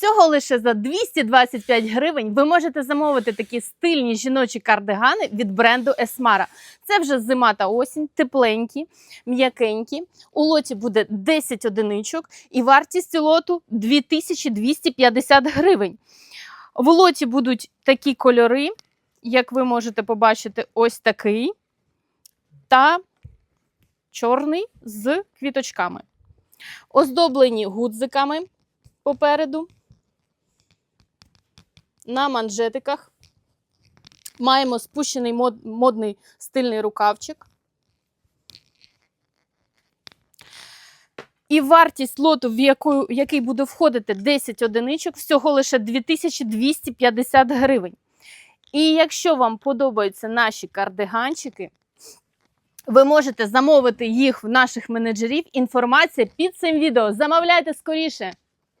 Всього лише за 225 гривень ви можете замовити такі стильні жіночі кардигани від бренду Esmara. Це вже зима та осінь, тепленькі, м'якенькі. У лоті буде 10 одиничок і вартість лоту 2250 гривень. В лоті будуть такі кольори, як ви можете побачити, ось такий та чорний з квіточками. Оздоблені гудзиками попереду. На манжетиках маємо спущений мод, модний стильний рукавчик. І вартість лоту, в яку, який буде входити 10 одиничок, всього лише 2250 гривень. І якщо вам подобаються наші кардиганчики, ви можете замовити їх в наших менеджерів. Інформація під цим відео. Замовляйте скоріше!